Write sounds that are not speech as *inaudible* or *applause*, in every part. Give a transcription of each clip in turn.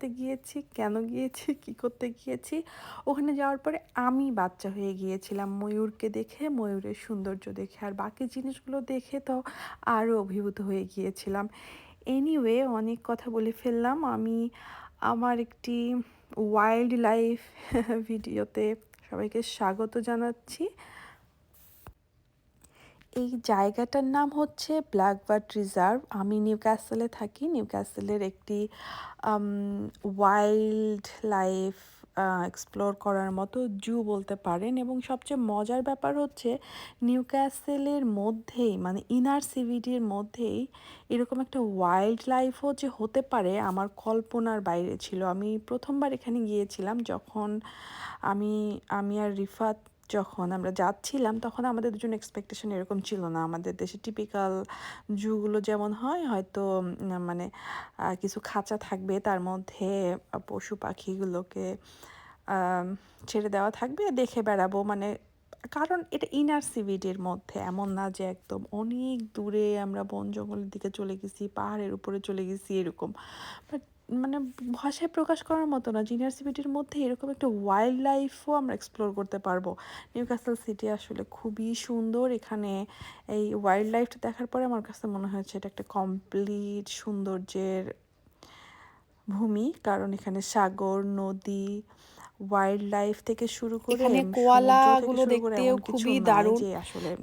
সাথে গিয়েছি, কেন গিয়েছি, *laughs* কি করতে গিয়েছি? ওখানে যাওয়ার পরে আমি বাচ্চা হয়ে গিয়েছিলাম ময়ূরকে দেখে, ময়ূরের সৌন্দর্য দেখে, আর বাকি জিনিসগুলো দেখে তো আরও অভিভূত হয়ে গিয়েছিলাম। এনিওয়ে অনেক কথা বলে ফেললাম। আমি আমার একটি ওয়াইল্ড লাইফ ভিডিওতে সবাইকে স্বাগত জানাচ্ছি। এই জায়গাটার নাম হচ্ছে ব্ল্যাকবার্ড রিজার্ভ আমি নিউ ক্যাসেলে থাকি। নিউ ক্যাসেলের একটি ওয়াইল্ড লাইফ এক্সপ্লোর করার মতো জু বলতে পারেন। এবং সবচেয়ে মজার ব্যাপার হচ্ছে নিউ ক্যাসেলের মধ্যেই মানে ইনার সিভিটির মধ্যেই এরকম একটা ওয়াইল্ড লাইফও যে হতে পারে আমার কল্পনার বাইরে ছিল। আমি প্রথমবার এখানে গিয়েছিলাম যখন আমি আমি আর রিফাত যখন আমরা যাচ্ছিলাম, তখন আমাদের দুজন এক্সপেকটেশন এরকম ছিল না। আমাদের দেশে টিপিক্যাল জুগুলো যেমন হয়, হয়তো মানে কিছু খাঁচা থাকবে, তার মধ্যে পশু পাখিগুলোকে ছেড়ে দেওয়া থাকবে, দেখে বেড়াবো। মানে কারণ এটা ইনার সিভিটির মধ্যে। এমন না যে একদম অনেক দূরে আমরা বন জঙ্গলের দিকে চলে গেছি, পাহাড়ের উপরে চলে গেছি, এরকম। বাট মানে ভাষায় প্রকাশ করার মতো না। জিনিয়ার সিভিটির মধ্যে এরকম একটা ওয়াইল্ড লাইফও আমরা এক্সপ্লোর করতে পারব। নিউ ক্যাসেল সিটি আসলে খুবই সুন্দর। এখানে এই ওয়াইল্ড লাইফটা দেখার পরে আমার কাছে মনে হয়েছে এটা একটা কমপ্লিট সৌন্দর্যের ভূমি। কারণ এখানে সাগর, নদী ওয়াইল্ড লাইফ থেকে শুরু করে এখানে কোয়ালা গুলো দেখতেও খুবই দারুণ।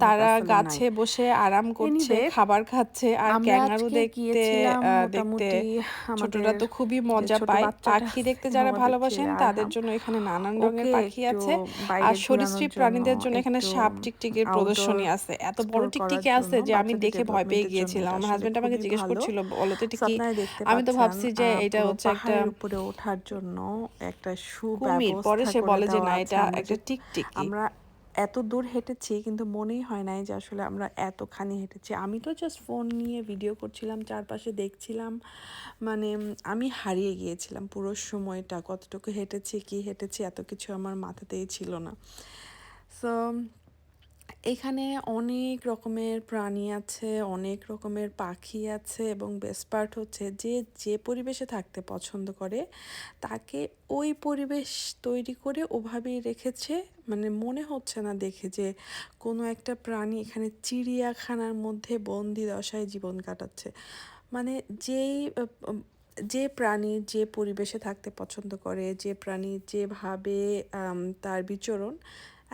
তারা গাছে বসে আরাম করছে খাবার খাচ্ছে আর ক্যাঙ্গারু দেখতে দেখতে ছোটরা তো খুবই মজা পায়। পাখি দেখতে যারা ভালোবাসেন তাদের জন্য এখানে নানান রঙের পাখি আছে। আর সরীসৃপ প্রাণীদের জন্য এখানে সাপ টিকটিকির প্রদর্শনী আছে। এত বড় টিকটিকি আছে যে আমি দেখে ভয় পেয়ে গিয়েছিলাম। আমার হাজবেন্ড আমাকে জিজ্ঞেস করছিল বলতে টিকি আমি তো ভাবছি যে এটা হচ্ছে একটা উপরে ওঠার জন্য একটা সুবিধা পরে সে বলে যে না এটা একটা টিকটিক। আমরা এত দূর হেঁটেছি কিন্তু মনেই হয় নাই যে আসলে আমরা এতখানি হেঁটেছি। আমি তো জাস্ট ফোন নিয়ে ভিডিও করছিলাম চারপাশে দেখছিলাম মানে আমি হারিয়ে গিয়েছিলাম পুরো সময়টা কতটুকু হেঁটেছি কি হেঁটেছি এত কিছু আমার মাথাতেই ছিল না। সো এখানে অনেক রকমের প্রাণী আছে, অনেক রকমের পাখি আছে এবং বেস্ট পার্ট হচ্ছে যে যে পরিবেশে থাকতে পছন্দ করে, তাকে ওই পরিবেশ তৈরি করে ওভাবেই রেখেছে। মানে মনে হচ্ছে না দেখে যে, কোনো একটা প্রাণী এখানে চিড়িয়াখানার মধ্যে বন্দি দশায় জীবন কাটাচ্ছে। মানে যেই, যে প্রাণী যে পরিবেশে থাকতে পছন্দ করে, যে প্রাণী যেভাবে তার বিচরণ,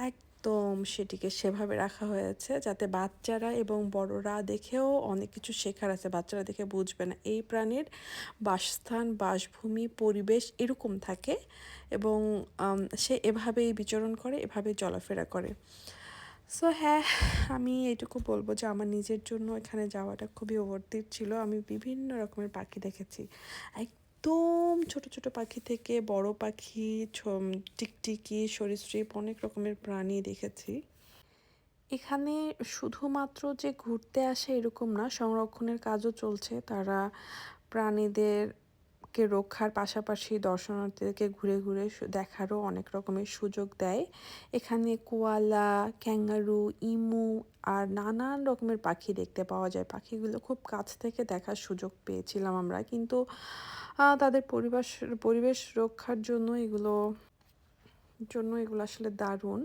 এক একদম সেটিকে সেভাবে রাখা হয়েছে যাতে বাচ্চারা এবং বড়রা দেখেও অনেক কিছু শেখার আছে। বাচ্চারা দেখে বুঝবে না। এই প্রাণীর বাসস্থান, বাসভূমি, পরিবেশ এরকম থাকে এবং সে এভাবেই বিচরণ করে, এভাবে চলাফেরা করে। সো হ্যাঁ আমি এইটুকু বলব যে আমার নিজের জন্য এখানে যাওয়াটা খুবই ওভারদিট ছিল। আমি বিভিন্ন রকমের পাখি দেখেছি। একদম ছোট ছোট পাখি থেকে বড় পাখি টিকটিকি, সরীসৃপ অনেক রকমের প্রাণী দেখেছি। এখানে শুধুমাত্র যে ঘুরতে আসে এরকম না, সংরক্ষণের কাজও চলছে। তারা প্রাণীদের কে রক্ষার পাশাপাশি দর্শনার্থীদেরকে ঘুরে ঘুরে দেখারও অনেক রকমের সুযোগ দেয়। এখানে কোয়ালা, ক্যাঙ্গারু, ইমু আর নানান রকমের পাখি দেখতে পাওয়া যায়। পাখিগুলো খুব কাছ থেকে দেখার সুযোগ পেয়েছিলাম আমরা। কিন্তু তাদের পরিবেশ পরিবেশ রক্ষার জন্য এগুলো জন্য এগুলো আসলে দারুণ।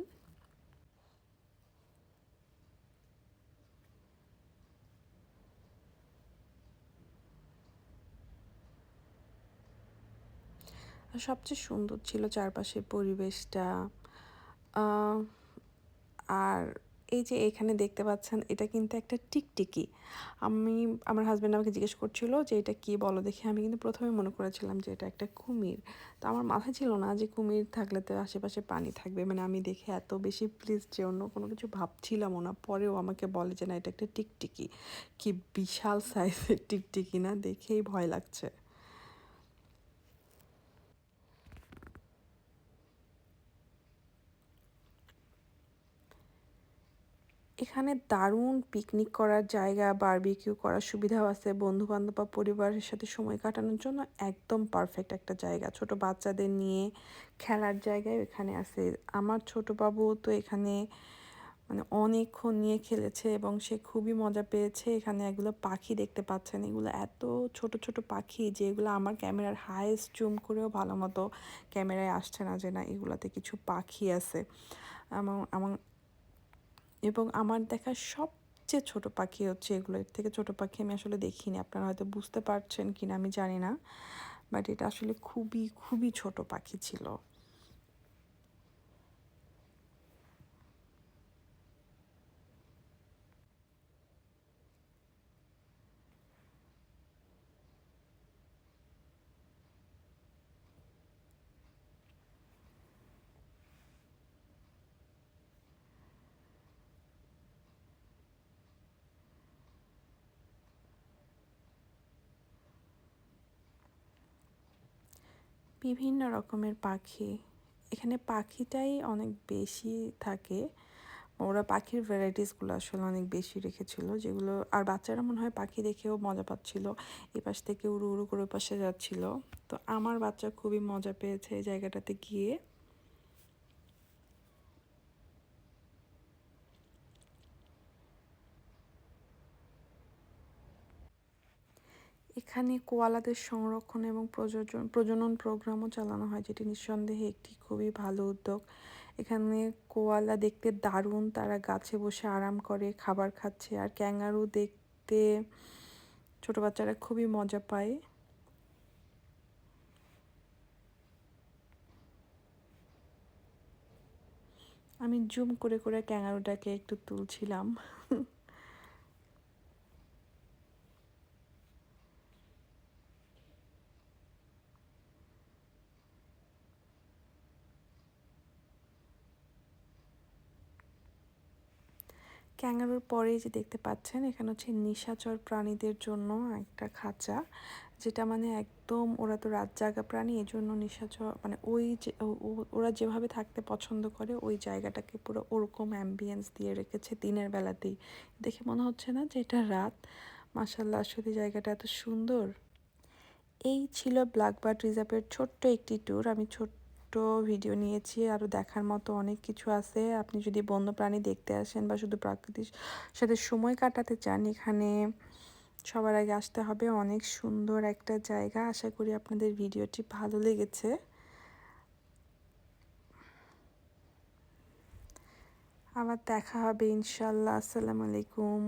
সবচেয়ে সুন্দর ছিল চারপাশের পরিবেশটা আর এই যে এখানে দেখতে পাচ্ছেন, এটা কিন্তু একটা টিকটিকি। আমি, আমার হাজব্যান্ড আমাকে জিজ্ঞেস করছিল যে এটা কি বলো দেখে। আমি কিন্তু প্রথমে মনে করেছিলাম যে এটা একটা কুমির। তো আমার মাথায় ছিল না যে কুমির থাকলে তো আশেপাশে পানি থাকবে। মানে আমি দেখে এত বেশি প্লিজ যে অন্য কোনো কিছু ভাবছিলামও না। পরেও আমাকে বলে যে না, এটা একটা টিকটিকি। কি বিশাল সাইজের টিকটিকি না, দেখেই ভয় লাগছে। এখানে দারুণ পিকনিক করার জায়গা বারবিকিউ করার সুবিধাও আছে। বন্ধু বান্ধব বা পরিবারের সাথে সময় কাটানোর জন্য একদম পারফেক্ট একটা জায়গা। ছোট বাচ্চাদের নিয়ে খেলার জায়গায় এখানে আছে। আমার ছোট বাবু তো এখানে মানে অনেকক্ষণ নিয়ে খেলেছে এবং সে খুবই মজা পেয়েছে। এখানে এগুলো পাখি দেখতে পাচ্ছেন। এগুলো এত ছোট ছোট পাখি যে এগুলো আমার ক্যামেরার হাইস্ট জুম করেও ভালো মতো ক্যামেরায় আসছে না যে না এগুলোতে কিছু পাখি আছে। আমার এবং আমার দেখা সবচেয়ে ছোট পাখি হচ্ছে এগুলো। এর থেকে ছোট পাখি আমি আসলে দেখিনি। আপনারা হয়তো বুঝতে পারছেন কিনা, আমি জানি না। বাট এটা আসলে খুবই খুবই ছোট পাখি ছিল। বিভিন্ন রকমের পাখি। এখানে পাখিটাই অনেক বেশি থাকে। ওরা পাখির ভ্যারাইটিসগুলো আসলে অনেক বেশি রেখেছিল, যেগুলো আর বাচ্চারা মনে হয় পাখি দেখেও মজা পাচ্ছিল। এ পাশ থেকে উড়ু উড়ু করে পাশে যাচ্ছিল। তো আমার বাচ্চা খুবই মজা পেয়েছে এই জায়গাটাতে গিয়ে। এখানে কোয়ালাদের সংরক্ষণ এবং প্রযোজন, প্রজনন প্রোগ্রামও চালানো হয়, যেটি নিঃসন্দেহে একটি খুবই ভালো উদ্যোগ। এখানে কোয়ালা দেখতে দারুণ, তারা গাছে বসে আরাম করে, খাবার খাচ্ছে, আর ক্যাঙ্গারু দেখতে ছোট বাচ্চারা খুবই মজা পায়। আমি জুম করে করে ক্যাঙ্গারুটাকে একটু তুলছিলাম। ক্যাঙ্গারুর পরে যে দেখতে পাচ্ছেন, এখানে হচ্ছে নিশাচর প্রাণীদের জন্য একটা খাঁচা, যেটা মানে একদম ওরা তো রাত জাগা প্রাণী এই জন্য নিশাচর মানে ওই যে ওরা যেভাবে থাকতে পছন্দ করে, ওই জায়গাটাকে পুরো ওরকম অ্যাম্বিয়েন্স দিয়ে রেখেছে দিনের বেলাতেই। দেখে মনে হচ্ছে না যে এটা রাত? মাসাল্লাহ আসলে জায়গাটা এত সুন্দর। এই ছিল ব্ল্যাকবার্ড রিজার্ভের ছোট্ট একটি ট্যুর আমি ছোট্ট ভিডিও নিয়েছি আরও দেখার মতো অনেক কিছু আছে। আপনি যদি বন্যপ্রাণী দেখতে আসেন বা শুধু প্রাকৃতিক সাথে সময় কাটাতে চান, এখানে সবার আগে আসতে হবে অনেক সুন্দর একটা জায়গা। আশা করি আপনাদের ভিডিওটি ভালো লেগেছে। আবার দেখা হবে ইনশাল্লাহ। আসসালামু আলাইকুম।